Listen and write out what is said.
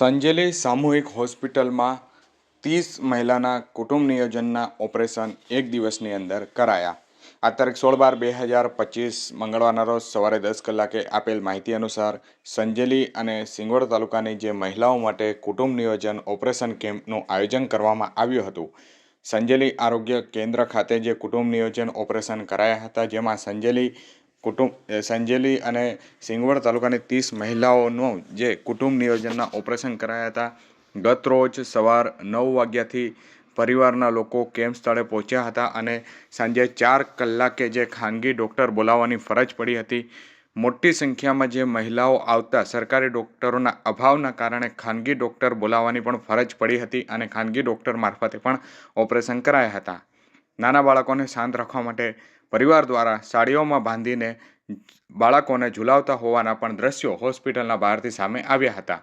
સંજેલી સામૂહિક હોસ્પિટલમાં ત્રીસ મહિલાના કુટુંબ નિયોજનના ઓપરેશન એક દિવસની અંદર કરાયા. આ તારીખ સોળ બાર બે હજાર પચીસ મંગળવારના રોજ સવારે દસ કલાકે આપેલ માહિતી અનુસાર સંજેલી અને સિંગવડ તાલુકાની જે મહિલાઓ માટે કુટુંબ નિયોજન ઓપરેશન કેમ્પનું આયોજન કરવામાં આવ્યું હતું. સંજેલી આરોગ્ય કેન્દ્ર ખાતે જે કુટુંબ નિયોજન ઓપરેશન કરાયા હતા, જેમાં સંજેલી કુટુંબ સંજેલી અને સિંગવડ તાલુકાની ત્રીસ મહિલાઓનું જે કુટુંબ નિયોજનના ઓપરેશન કરાયા હતા, ગત રોજ સવાર નવ વાગ્યાથી પરિવારના લોકો કેમ્પ સ્થળે પહોંચ્યા હતા અને સાંજે ચાર કલાકે જે ખાનગી ડૉક્ટર બોલાવવાની ફરજ પડી હતી. મોટી સંખ્યામાં જે મહિલાઓ આવતા સરકારી ડૉક્ટરોના અભાવના કારણે ખાનગી ડૉક્ટર બોલાવવાની પણ ફરજ પડી હતી અને ખાનગી ડૉક્ટર મારફતે પણ ઓપરેશન કરાયા હતા. નાના બાળકોને શાંત રાખવા માટે પરિવાર દ્વારા સાડીઓમાં બાંધીને બાળકોને ઝુલાવતા હોવાના પણ દ્રશ્યો હોસ્પિટલના બહારથી સામે આવ્યા હતા.